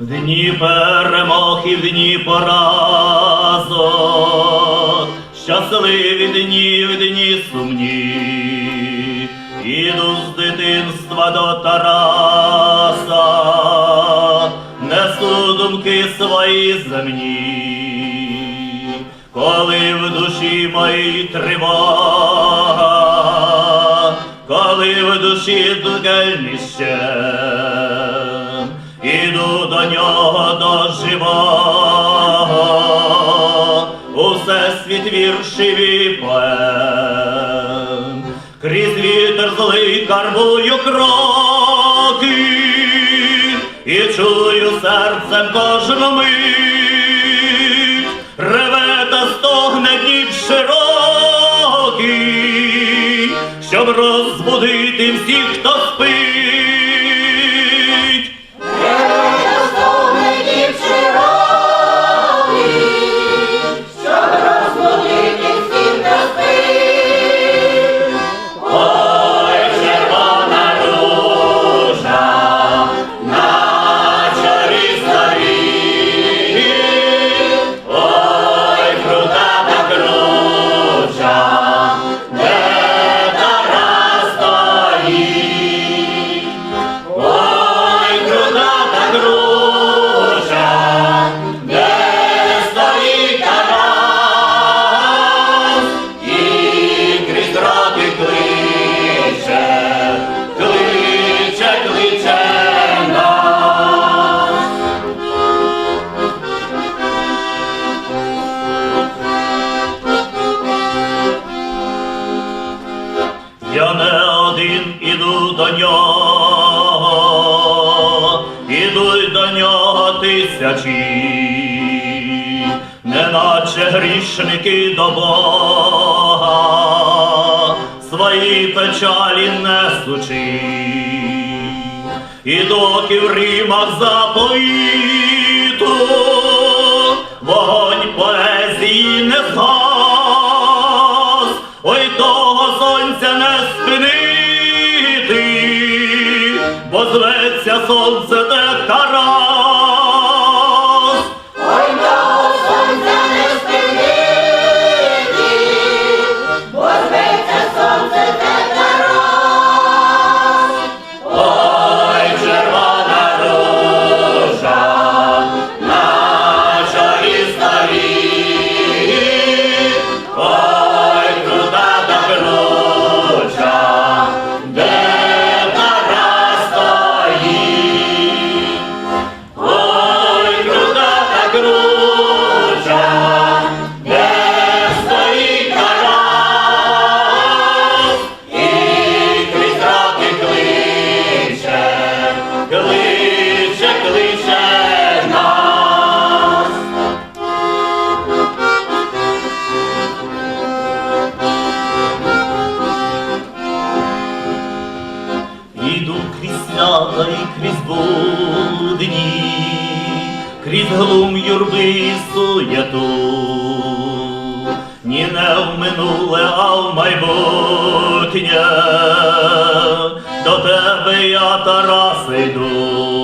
В дні перемог і в дні поразок, щасливі дні, в дні сумні, іду з дитинства до Тараса, несу думки свої земні, коли в душі моїй тривога, коли в душі дугельніще, до нього до усе світ віршів і поем, крізь вітер злий карбую кроки, і чую серцем кожну мить, реве та стогне днів широкий, щоб розбудити всіх, хто спить. Я не один іду до нього, ідуть до нього тисячі, неначе грішники до Бога, свої печалі несучи, і доки в рімах заповіту, спинити, бо зветься сонце те. І крізь будні, крізь глум юрби суєту, ні не в минуле, а в майбутнє, до тебе я Тарас йду.